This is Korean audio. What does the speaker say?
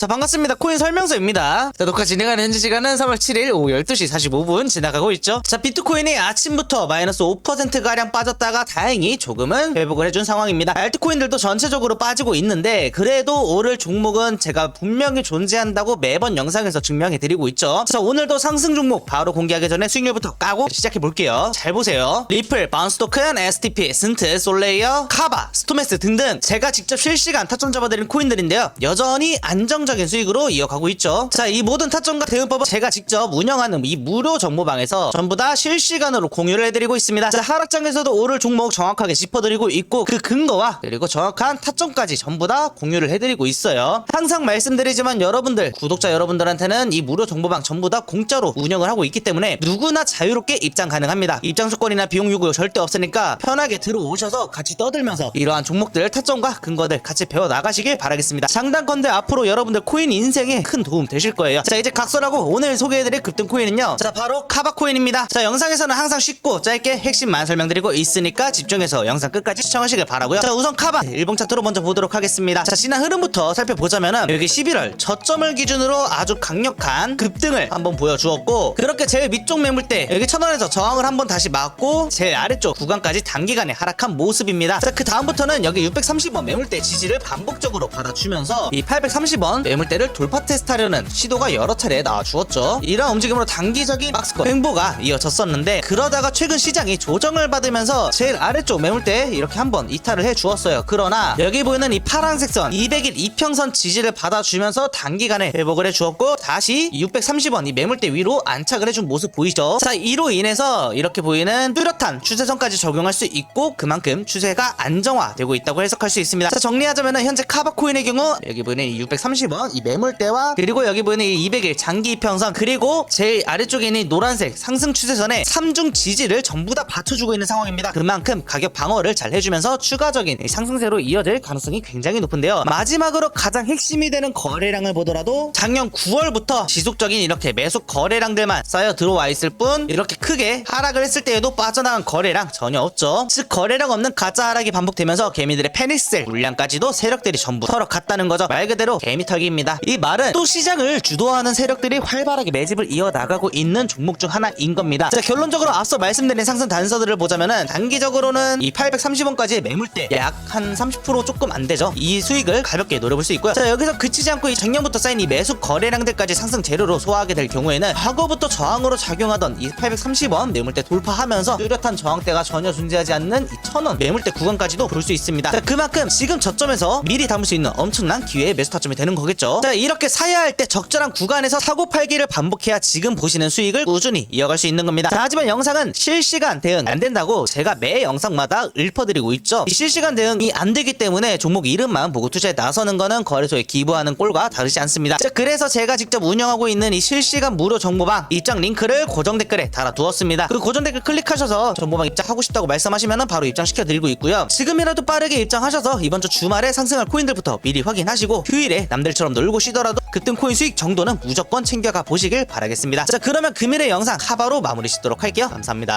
자 반갑습니다. 코인 설명서입니다. 자 녹화 진행하는 현재 시간은 3월 7일 오후 12시 45분 지나가고 있죠. 자 비트코인이 아침부터 마이너스 5%가량 빠졌다가 다행히 조금은 회복을 해준 상황입니다. 알트코인들도 전체적으로 빠지고 있는데 그래도 오를 종목은 제가 분명히 존재한다고 매번 영상에서 증명해 드리고 있죠. 자 오늘도 상승 종목 바로 공개하기 전에 수익률부터 까고 시작해 볼게요. 잘 보세요. 리플, 바운스 토큰, STP, 스ን트, 솔레이어, 카바, 스토메스 등등 제가 직접 실시간 타점 잡아드린 코인들인데요. 여전히 안정적 인 수익으로 이어가고 있죠. 자 이 모든 타점과 대응법은 제가 직접 운영하는 이 무료 정보방에서 전부 다 실시간으로 공유를 해드리고 있습니다. 자 하락장에서도 오를 종목 정확하게 짚어드리고 있고 그 근거와 그리고 정확한 타점까지 전부 다 공유를 해드리고 있어요. 항상 말씀드리지만 여러분들 구독자 여러분들한테는 이 무료 정보방 전부 다 공짜로 운영을 하고 있기 때문에 누구나 자유롭게 입장 가능합니다. 입장 조건이나 비용 요구 절대 없으니까 편하게 들어오셔서 같이 떠들면서 이러한 종목들 타점과 근거들 같이 배워 나가시길 바라겠습니다. 장단컨대 앞으로 여러분들 코인 인생에 큰 도움 되실 거예요. 자 이제 각설하고 오늘 소개해드릴 급등 코인은요. 자 바로 카바 코인입니다. 자 영상에서는 항상 쉽고 짧게 핵심만 설명드리고 있으니까 집중해서 영상 끝까지 시청하시길 바라고요. 자 우선 카바 일봉 차트로 먼저 보도록 하겠습니다. 자 지난 흐름부터 살펴보자면은 여기 11월 저점을 기준으로 아주 강력한 급등을 한번 보여주었고 그렇게 제일 밑쪽 매물대 여기 천원에서 저항을 한번 다시 맞고 제일 아래쪽 구간까지 단기간에 하락한 모습입니다. 자 그 다음부터는 여기 630원 매물대 지지를 반복적으로 받아주면서 이 830원 매물대를 돌파 테스트하려는 시도가 여러 차례 나와주었죠. 이러한 움직임으로 단기적인 박스권 횡보가 이어졌었는데 그러다가 최근 시장이 조정을 받으면서 제일 아래쪽 매물대에 이렇게 한번 이탈을 해주었어요. 그러나 여기 보이는 이 파란색 선 200일 이평선 지지를 받아주면서 단기간에 회복을 해주었고 다시 630원 이 매물대 위로 안착을 해준 모습 보이죠? 자 이로 인해서 이렇게 보이는 뚜렷한 추세선까지 적용할 수 있고 그만큼 추세가 안정화되고 있다고 해석할 수 있습니다. 자 정리하자면 현재 카바코인의 경우 여기 보이는 이 630원 이 매물대와 그리고 여기 보이는 이 200일 장기 이평선 그리고 제일 아래쪽에 있는 이 노란색 상승 추세선에 3중 지지를 전부 다 받쳐주고 있는 상황입니다. 그만큼 가격 방어를 잘 해주면서 추가적인 이 상승세로 이어질 가능성이 굉장히 높은데요. 마지막으로 가장 핵심이 되는 거래량을 보더라도 작년 9월부터 지속적인 이렇게 매수 거래량들만 쌓여 들어와 있을 뿐 이렇게 크게 하락을 했을 때에도 빠져나간 거래량 전혀 없죠. 즉 거래량 없는 가짜 하락이 반복되면서 개미들의 패닉셀 물량까지도 세력들이 전부 털어갔다는 거죠. 말 그대로 개미 털기 입니다. 이 말은 또 시장을 주도하는 세력들이 활발하게 매집을 이어나가고 있는 종목 중 하나인 겁니다. 자 결론적으로 앞서 말씀드린 상승 단서들을 보자면은 단기적으로는 이 830원까지의 매물대 약 한 30% 조금 안 되죠. 이 수익을 가볍게 노려볼 수 있고요. 자 여기서 그치지 않고 이 작년부터 쌓인 이 매수 거래량들까지 상승 재료로 소화하게 될 경우에는 과거부터 저항으로 작용하던 이 830원 매물대 돌파하면서 뚜렷한 저항대가 전혀 존재하지 않는 이 1000원 매물대 구간까지도 볼 수 있습니다. 자 그만큼 지금 저점에서 미리 담을 수 있는 엄청난 기회의 매수 타점이 되는 거겠죠 자 이렇게 사야 할 때 적절한 구간에서 사고 팔기를 반복해야 지금 보시는 수익을 꾸준히 이어갈 수 있는 겁니다. 자, 하지만 영상은 실시간 대응 안 된다고 제가 매 영상마다 읊어드리고 있죠. 이 실시간 대응이 안 되기 때문에 종목 이름만 보고 투자에 나서는 거는 거래소에 기부하는 꼴과 다르지 않습니다. 자 그래서 제가 직접 운영하고 있는 이 실시간 무료 정보방 입장 링크를 고정 댓글에 달아두었습니다. 그리고 고정 댓글 클릭하셔서 정보방 입장하고 싶다고 말씀하시면 바로 입장시켜 드리고 있고요. 지금이라도 빠르게 입장하셔서 이번 주 주말에 상승할 코인들부터 미리 확인하시고 휴일에 남들 처럼 놀고 쉬더라도 급등 코인 수익 정도는 무조건 챙겨가 보시길 바라겠습니다. 자 그러면 금일의 영상 하바로 마무리 짓도록 할게요. 감사합니다